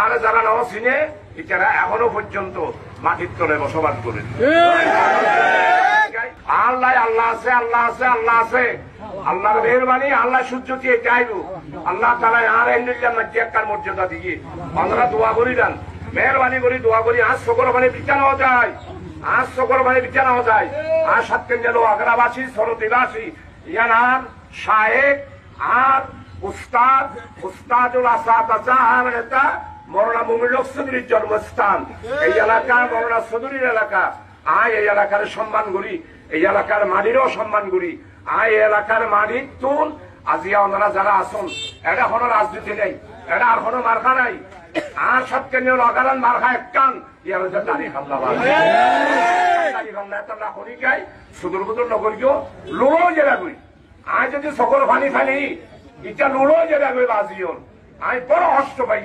আর যারা নাও চিনে এটারা এখনও পর্যন্ত মাটির তলে বসবাস করে আল্লাহ আল্লাহ আছে আল্লাহ আছে আল্লাহ আছে। আল্লাহর মেহরবানি আল্লাহ সূর্য দিয়ে চাইব আল্লাহ তালা আর এন্ডুল্লাহ মাঝে একটার মর্যাদা দিয়ে। আমরা দোয়া করি দেন। মেহরবানি করি, দোয়া করি। আজ সকল মানে বিছানাও যায়। আজ সকল মানে বিছানাও যায়। আর সাতকেন গেল আগ্রাবাসী, সরদিবাসী, ইয়ানার শাহেক আর উস্তাদ, উস্তাদুল আসাদ আছে আর এটা মরনা মুমিলক সদুরির জন্মস্থান। এই এলাকা মরনা সদুরির এলাকা। আয় এই এলাকার সম্মান করি এই এলাকার মাটিরও সম্মান করি আয় এলাকার মাটির তুল আজিয়া ওনারা যারা আসুন এটা কোনো রাজনীতি নেই এটা আর কোনো মার্কা নাই। আর সবকে নিয়ে লগালান মার্কা এক কান। ইয়ার হচ্ছে দাড়ি খাল্লা দাড়ি খাল্লা তোমরা করি গাই সুদূর বুদুর নগরীয় লোড়ো জেলা করি। আয় যদি সকল ফানি ফানি ইটা লোড়ো জেলা করি বাজিও আয় বড় কষ্ট পাই